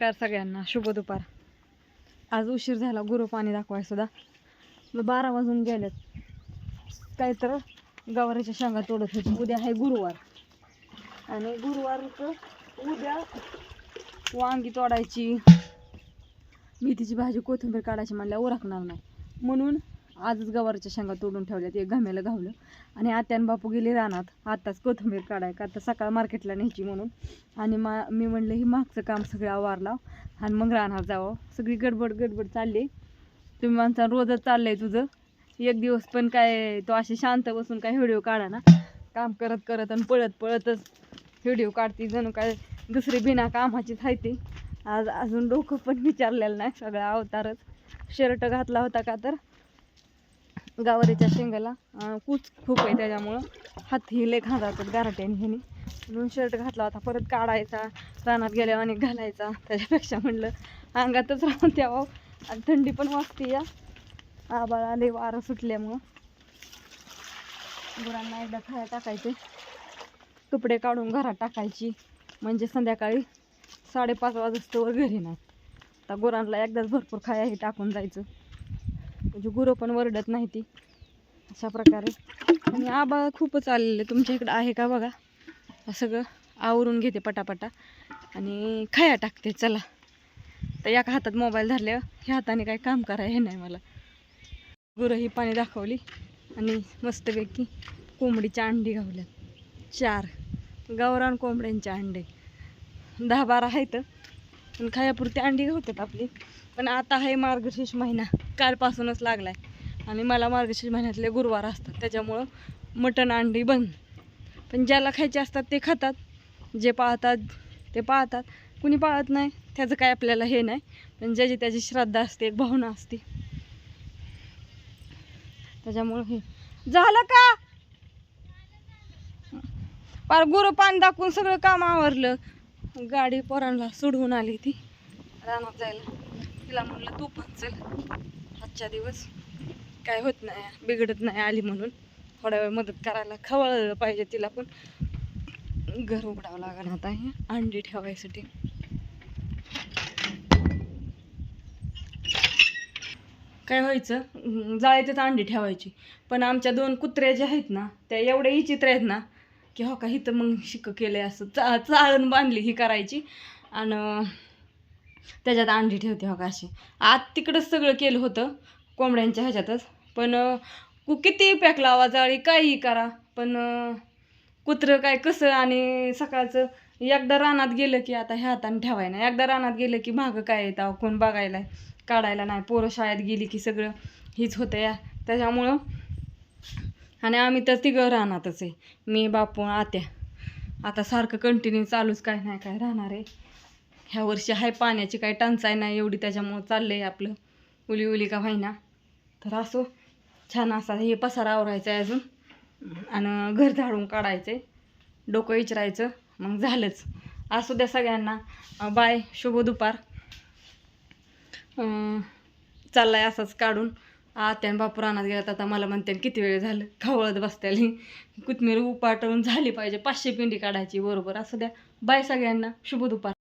नमस्कार सगळ्यांना. शुभ दुपार. आज उशीर झाला गुरु पाणी दाखवाय सुद्धा. मग बारा वाजून गेलेत. काय तर गवारीच्या शेंगा तोडत होती. उद्या आहे गुरुवार. आणि गुरुवारचं उद्या वांगी तोडायची. मेथीची भाजी कोथिंबीर काढायची म्हणल्या उरकणार नाही. म्हणून आजच गवारच्या शेंगा तोडून ठेवल्यात एक घाम्याला घावलं. आणि आत्यान बापू गेले रानात. आत्ताच कोथिंबीर काढाय का आता सकाळ मार्केटला न्यायची म्हणून. आणि मा मी म्हणलं ही मागचं काम सगळं आवारला आणि मग रानात जावं. सगळी गडबड गडबड चालली. तुम्ही माणसा रोजच चाललं आहे तुझं. एक दिवस पण काय तो असे शांत बसून काय व्हिडिओ काढा ना काम करत करत आणि पळत पळतच व्हिडिओ काढते. जणू काय दुसरी बिना कामाचीच आहे ती. आज अजून डोकं पण विचारलेलं नाही सगळा अवतारच. शर्ट घातला होता का तर गावारीच्या शेंगाला कूच खूप आहे त्याच्यामुळं. हात हिले खाजातात गारट्याने ह्याने म्हणून शर्ट घातला होता परत काढायचा रानात गेल्यावर आणि घालायचा. त्याच्यापेक्षा म्हणलं अंगातच राहून द्यावं. आणि थंडी पण वाजते या. आबाळ आले वारं सुटल्यामुळं. गुरांना एकदा खाया टाकायचे. कपडे काढून घरात टाकायची. म्हणजे संध्याकाळी साडेपाच वाजस्तोवर घरी नाही. आता गुरांना एकदाच भरपूर खाया हे टाकून जायचं. म्हणजे गुरं पण वरडत नाही ती. अशा प्रकारे. आणि आबाळ खूपच आलेले तुमच्या इकडं आहे का बघा? सगळं आवरून घेते पटापटा. आणि खाया टाकते चला. तर एका हातात मोबाईल धरल्यावर ह्या हाताने काय काम कराय हे नाही मला. गुरं ही पाणी दाखवली आणि मस्तपैकी कोंबडीच्या अंडी घावल्यात. चार. गावरान कोंबड्यांचे अंडे. दहा बारा आहेत. पण खायापुरती अंडी होतात आपली. पण आता आहे मार्गशीर्ष महिना. कालपासूनच लागलाय. आणि मला मार्गशीर्ष महिन्यातले गुरुवार असतात. त्याच्यामुळं मटण अंडी बंद. पण ज्याला खायचे असतात ते खातात. जे पाहतात ते पाहतात कुणी पाळत नाही त्याचं काय आपल्याला हे नाही. पण ज्याची त्याची श्रद्धा असते एक भावना असते. त्याच्यामुळं हे. झालं का? पार गुरु पान दाखवून सगळं काम आवरलं. गाडी पोरांना सोडवून आली ती. रानात जायला. तिला म्हणलं तू पण चल. आजच्या दिवस काय होत नाही बिघडत नाही आली म्हणून. थोड्या वेळ मदत करायला खवळलं पाहिजे तिला पण. घर उघडावं लागणार आता हे. अंडी ठेवायसाठी. काय व्हायचं? अं, जाळ्यातच अंडी ठेवायची. पण आमच्या दोन कुत्र्या ज्या आहेत ना त्या एवढ्या विचित्र आहेत ना की हो का इथं मग शिक केलं आहे असं चा चाळण बांधली ही करायची. आणि त्याच्यात अंडी ठेवते हो का अशी. आत तिकडंच सगळं केलं होतं कोंबड्यांच्या ह्याच्यातच. पण कु- किती पॅक लावा जाळी काहीही करा. पण कुत्रं काय कसं आणि सकाळचं एकदा रानात गेलं की आता ह्या हाताने ठेवाय ना एकदा रानात गेलं की मागं काय येतं कोण बघायला काढायला नाही. पोरं शाळेत गेली की सगळं हीच होतं या. त्याच्यामुळं आणि आम्ही तर तिघं राहणारच आहे. मी बापू आत्या. आता सारखं कंटिन्यू चालूच काय नाही काय राहणार आहे. ह्या वर्षी आहे पाण्याची काही टंचाई नाही एवढी त्याच्यामुळं चाललं आहे आपलं. उली उली का व्हायना. तर असो छान असा हे पसारा आवरायचं आहे अजून. आणि घर झाडून काढायचं आहे डोकं विचारायचं मग झालंच. असू द्या सगळ्यांना. बाय शुभ दुपार. चाललाय असंच काढून. आत्यान बापू रानात गेला आता मला म्हणत्यान किती वेळ झालं? खवळत बसत्याली. कोथमीर उपाटून झाली पाहिजे पाचशे पिंडी काढायची बरोबर. असं द्या. बाय सगळ्यांना. शुभ दुपार.